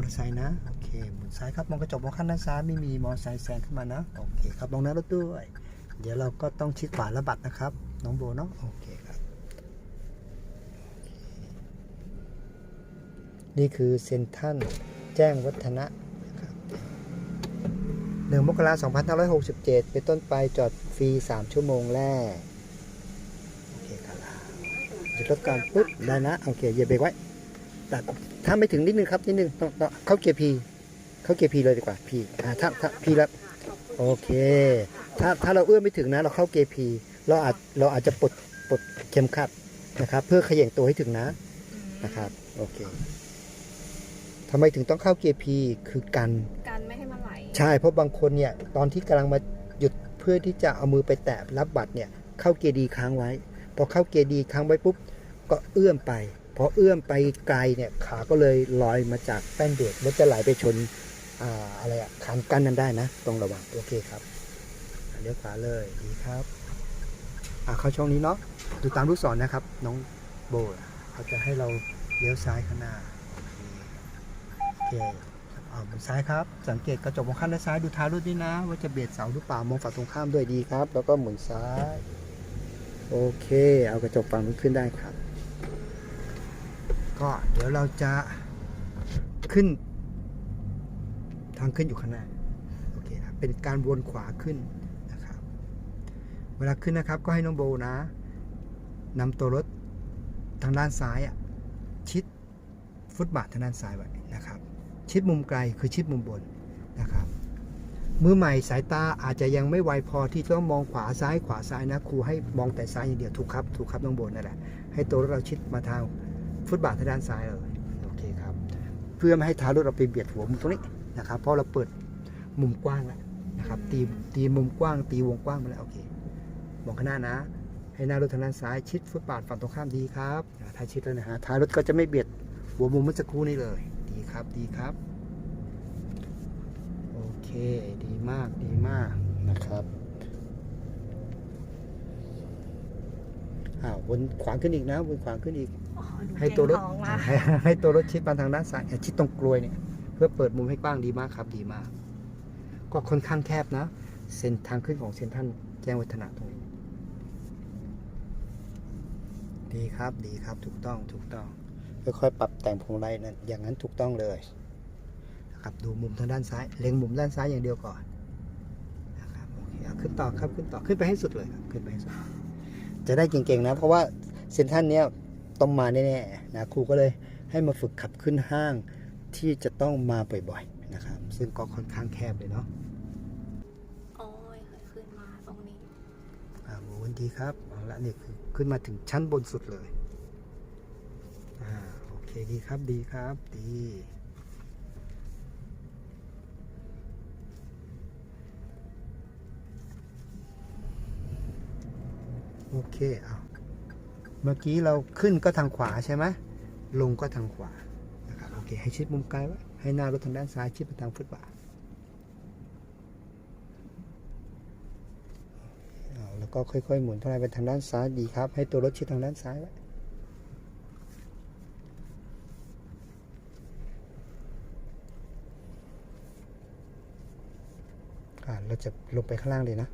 อเตอร์ไซค์นะ โอเคหมุนซ้ายครับมองกระจกมองข้างด้านซ้ายไม่มีมอเตอร์ไซค์แซงขึ้นมานะ โอเคครับลงหน้ารถด้วย เดี๋ยวเราก็ต้องชิดขวาและบัดนะครับ น้องโบเนาะ โอเคครับ นี่คือเซนทันแจ้งวัฒนะหนะครับหนึ่งมกราคม2567เป็นต้นไปจอดฟรี3ชั่วโมงแรก โอเคครับหยุดรถก่อนปุ๊บได้นะ โอเคเหยียบเบรกไว้ ถ้าไม่ถึงนิดนึงครับนิดนึงต้องต้องเข้าเกียร์พีเข้าเกียร์พีเลยดีกว่าพีอ่าถ้าถ้าพีแล้วโอเค ถ้าถ้าเราเอื้อมไม่ถึงนะ เราเข้าเกียร์พีเราอาจเราอาจจะปลดปลดเข็มขัดนะครับ เพื่อขย่งตัวให้ถึงนะนะครับโอเคทำไมถึงต้องเข้าเกียร์พีคือกันการไม่ให้มันไหลใช่เพราะบางคนเนี่ยตอนที่กำลังมาหยุดเพื่อที่จะเอามือไปแตะรับบัตรเนี่ยเข้าเกียร์ดีค้างไว้พอเข้าเกียร์ดีค้างไว้ปุ๊บก็เอื้อมไป พอเอื้อมไปไกลเนี่ยขาก็เลยลอยมาจากแป้นเบรกรถจะไหลไปชนอ่าอะไรอะคันกั้นนั้นได้นะต้องระวังโอเคครับเลี้ยวขวาเลยดีครับอ่าเข้าช่องนี้เนาะดูตามลูกศรนนะครับ น้องโบเขาจะให้เราเลี้ยวซ้ายข้างหน้าโอเคอ่าหมุนซ้ายครับ สังเกตกระจกมองข้างด้านซ้ายดูท้ายรถด้วยนะ ว่าจะเบียดเสาหรือเปล่ามองฝั่งตรงข้ามด้วยดีครับ แล้วก็หมุนซ้าย โอเค เอากระจกฝั่งนู้นขึ้นได้ครับ ก็เดี๋ยวเราจะขึ้น ทางขึ้นอยู่ข้างหน้าโอเคครับเป็นการวนขวาขึ้นนะครับ เวลาขึ้นนะครับก็ให้น้องโบนะนำตัวรถทางด้านซ้ายอะชิดฟุตบาททางด้านซ้ายไว้นะครับ ชิดมุมไกลคือชิดมุมบนนะครับมือใหม่สายตาอาจจะยังไม่ไวพอที่ต้องมองขวาซ้ายขวาซ้ายนะครูให้มองแต่ซ้ายอย่างเดียวถูกครับถูกครับน้องโบนนั่นแหละให้ตัวรถเราชิดมาทาง ฟุตบาททางด้านซ้ายเลยโอเคครับ เพื่อไม่ให้เท้ารถเราไปเบียดหัวมุมตรงนี้นะครับ เพราะเราเปิดมุมกว้างแล้วนะครับ ตีตีมุมกว้าง ตีวงกว้างมาแล้วโอเคมองข้างหน้านะ ให้หน้ารถทางด้านซ้ายชิดฟุตบาทฝั่งตรงข้ามดีครับอ่าถ้าชิดแล้วนะฮะท้ายรถก็จะไม่เบียดหัวมุมเมื่อสักครู่นี้เลย ดีครับดีครับโอเค ดีมากดีมากนะครับอ้าววนขวาขึ้นอีกนะวนขวาขึ้นอีกอ๋อดู ให้ตัวรถเก่งของมาให้ให้ตัวรถชิดมาทางด้านซ้ายอะชิดตรงกลวยเนี่ย เพื่อเปิดมุมให้กว้างดีมากครับ ดีมาก ก็ค่อนข้างแคบนะ เส้นทางขึ้นของเซนทรันแจ้งวัฒนะตรงนี้ ดีครับดีครับถูกต้องถูกต้องค่อยๆปรับแต่งพวงมาลัยนั่นอย่างนั้นถูกต้องเลยนะครับดูมุมทางด้านซ้ายเล็งมุมด้านซ้ายอย่างเดียวก่อนนะครับโอเคเอาขึ้นต่อครับขึ้นต่อขึ้นไปให้สุดเลยครับขึ้นไปให้สุดจะได้เก่งๆนะ เพราะว่าเซนทรันเนี้ย ต้องมาแน่ๆนะครูก็เลยให้มาฝึกขับขึ้นห้างที่จะต้องมาบ่อยๆนะครับ ซึ่งก็ค่อนข้างแคบเลยเนาะโอ้ยเคยขึ้นมาตรงนี้อ่าหมูวันดีครับเอาละนี่คือขึ้นมาถึงชั้นบนสุดเลยอ่าโอเคดีครับดีครับดีโอเคเอา เมื่อกี้เราขึ้นก็ทางขวาใช่ไหมลงก็ทางขวานะครับโอเค ให้ชิดมุมไกลไว้ให้หน้ารถทางด้านซ้ายชิดไปทางฟุตบาทเอาแล้วก็ค่อยๆหมุนเท่าไรไปทางด้านซ้ายดีครับ ให้ตัวรถชิดทางด้านซ้ายไว้เราจะลงไปข้างล่างเลยนะ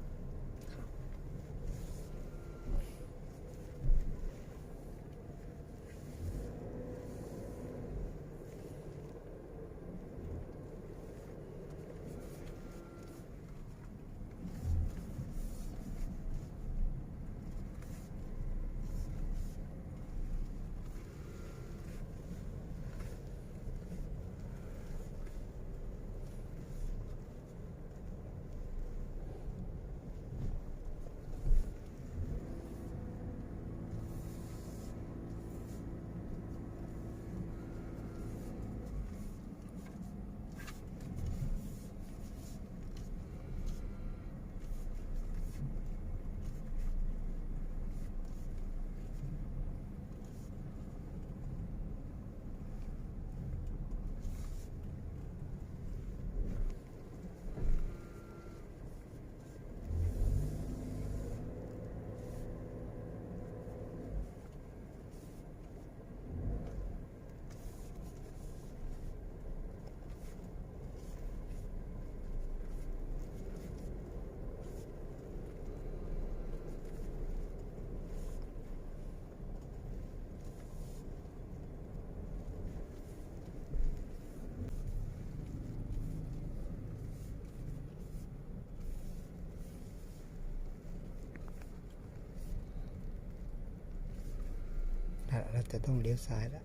เราจะต้องเลี้ยวซ้ายแล้ว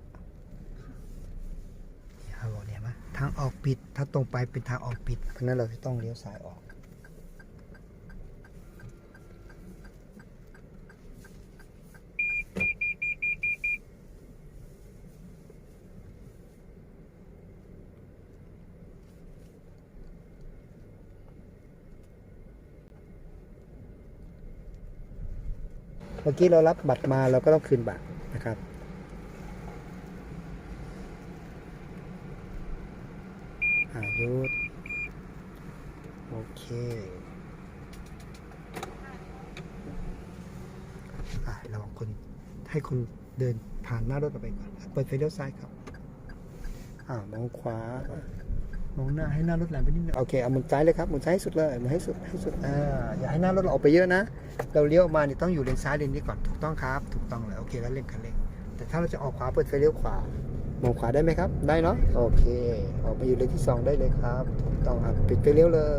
เขาบอกเนี่ยเห็นไหมทางออกปิด ถ้าตรงไปเป็นทางออกปิด เพราะนั้นเราจะต้องเลี้ยวซ้ายออก เมื่อกี้เรารับบัตรมาเราก็ต้องคืนบัตร นะครับ อายุโอเคอระวังคนให้คนเดินผ่านหน้ารถเราไปก่อน เปิดไฟเลี้ยวซ้ายครับ อ่ามองขวา มองหน้าให้หน้ารถแหลมไปนิดนึงโอเคเอาหมุนซ้ายเลยครับหมุนซ้ายให้สุดเลยหมุนให้สุดให้สุดอ่าอย่าให้หน้ารถเราออกไปเยอะนะ เราเลี้ยวออกมาเนี่ยต้องอยู่เลนซ้ายเลนนี้ก่อนถูกต้องครับ ถูกต้องเลยโอเคแล้วเร่งคันเร่งแต่ถ้าเราจะออกขวาเปิดไฟเลี้ยวขวามองขวาได้ไหมครับ ได้เนาะโอเค ออกมาอยู่เลนที่สองได้เลยครับ ถูกต้องครับปิดไฟเลี้ยวเลย